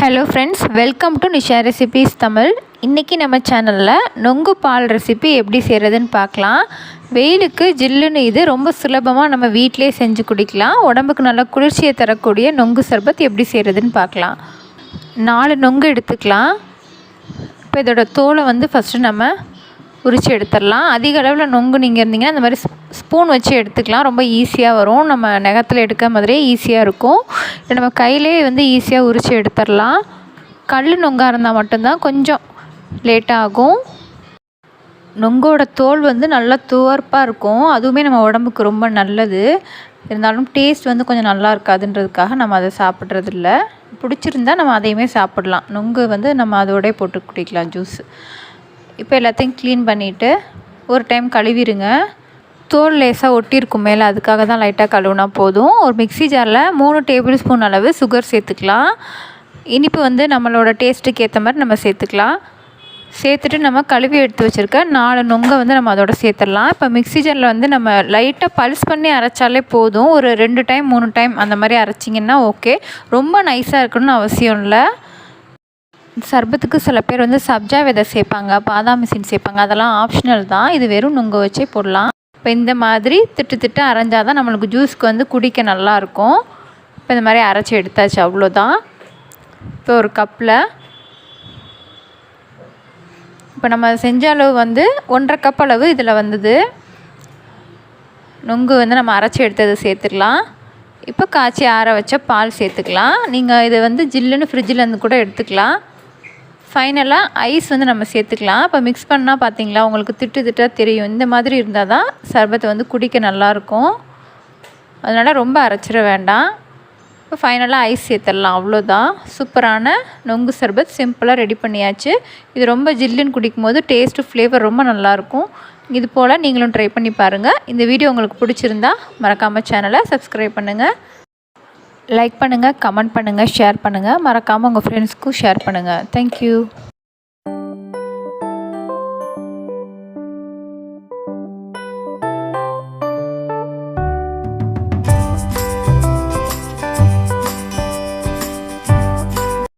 Hello friends welcome to Nisha recipes Tamil இன்றைக்கி நம்ம சேனலில் நொங்கு பால் ரெசிபி எப்படி செய்கிறதுன்னு பார்க்கலாம். வெயிலுக்கு ஜில்லுன்னு இது ரொம்ப சுலபமாக நம்ம வீட்டிலே செஞ்சு குடிக்கலாம். உடம்புக்கு நல்லா குளிர்ச்சியை தரக்கூடிய நொங்கு சர்பத் எப்படி செய்கிறதுன்னு பார்க்கலாம். நாலு நொங்கு எடுத்துக்கலாம். இப்போ இதோட தோலை வந்து ஃபஸ்ட்டு நம்ம உரித்து எடுத்துடலாம். அதிக அளவில் நொங்கு நீங்கள் இருந்தீங்கன்னா இந்த மாதிரி ஸ்பூன் வச்சு எடுத்துக்கலாம். ரொம்ப ஈஸியாக வரும். நம்ம நகத்தில் எடுக்க மாதிரியே ஈஸியாக இருக்கும். நம்ம கையிலே வந்து ஈஸியாக உரித்து எடுத்துடலாம். கல் நொங்காக இருந்தால் மட்டும்தான் கொஞ்சம் லேட்டாகும் நொங்கோட தோல் வந்து நல்லா துவர்ப்பாக இருக்கும். அதுவுமே நம்ம உடம்புக்கு ரொம்ப நல்லது. இருந்தாலும் டேஸ்ட் வந்து கொஞ்சம் நல்லா இருக்காதுன்றதுக்காக நம்ம அதை சாப்பிட்றதில்ல. பிடிச்சிருந்தா நம்ம அதையுமே சாப்பிட்லாம். நொங்கு வந்து நம்ம அதோடய போட்டு குடிக்கலாம் ஜூஸ் இப்போ எல்லாத்தையும் க்ளீன் பண்ணிவிட்டு ஒரு டைம் கழுவிடுங்க தோல் லேசாக ஒட்டியிருக்கும் மேலே அதுக்காக தான் லைட்டாக கழுவுனா போதும். ஒரு மிக்சி ஜாரில் மூணு டேபிள் ஸ்பூன் அளவு சுகர் சேர்த்துக்கலாம். இனிப்பு வந்து நம்மளோட டேஸ்ட்டுக்கு ஏற்ற மாதிரி நம்ம சேர்த்துக்கலாம். சேர்த்துட்டு நம்ம கழுவி எடுத்து வச்சுருக்க நாலு நொங்கை வந்து நம்ம அதோட சேர்த்துடலாம். இப்போ மிக்சி ஜாரில் வந்து நம்ம லைட்டாக பல்ஸ் பண்ணி அரைச்சாலே போதும். ஒரு ரெண்டு டைம் மூணு டைம் அந்த மாதிரி அரைச்சிங்கன்னா ஓகே ரொம்ப நைஸாக இருக்கணும்னு அவசியம் இல்லை. சர்பத்துக்கு சில பேர் வந்து சப்ஜா விதை சேர்ப்பாங்க பாதாம் மிஷின் சேர்ப்பாங்க அதெல்லாம் ஆப்ஷனல் தான். இது வெறும் நுங்க வச்சே போடலாம். இப்போ இந்த மாதிரி திட்டு திட்டு அரைஞ்சால் தான் நம்மளுக்கு ஜூஸ்க்கு வந்து குடிக்க நல்லாயிருக்கும் இப்போ இந்த மாதிரி அரைச்சி எடுத்தாச்சு அவ்வளோதான். இப்போ ஒரு கப்பில் இப்போ நம்ம செஞ்ச அளவு வந்து ஒன்றரை கப் அளவு இதில் வந்தது. நொங்கு வந்து நம்ம அரைச்சி எடுத்ததை சேர்த்துக்கலாம் இப்போ காய்ச்சி ஆற வச்ச பால் சேர்த்துக்கலாம். நீங்கள் இதை வந்து ஜில்லுன்னு ஃப்ரிட்ஜில் இருந்து கூட எடுத்துக்கலாம். ஃபைனலாக ஐஸ் வந்து நம்ம சேர்த்துக்கலாம். இப்போ மிக்ஸ் பண்ணால் பார்த்தீங்களா உங்களுக்கு திட்டு திட்டாக தெரியும். இந்த மாதிரி இருந்தால் தான் சர்பத்தை வந்து குடிக்க நல்லாயிருக்கும் அதனால் ரொம்ப அரைச்சிட வேண்டாம். இப்போ ஃபைனலாக ஐஸ் சேர்த்துடலாம். அவ்வளோதான் சூப்பரான நொங்கு சர்பத் சிம்பிளாக ரெடி பண்ணியாச்சு. இது ரொம்ப ஜில்லுன்னு குடிக்கும் போது டேஸ்ட்டு ஃப்ளேவர் ரொம்ப நல்லாயிருக்கும் இது போல் நீங்களும் ட்ரை பண்ணி பாருங்கள் இந்த வீடியோ உங்களுக்கு பிடிச்சிருந்தா மறக்காமல் சேனலை சப்ஸ்கிரைப் பண்ணுங்கள் லைக் பண்ணுங்கள் கமெண்ட் பண்ணுங்கள் ஷேர் பண்ணுங்கள் மறக்காமல் உங்கள் ஃப்ரெண்ட்ஸ்க்கும் ஷேர் பண்ணுங்கள் தேங்க்யூ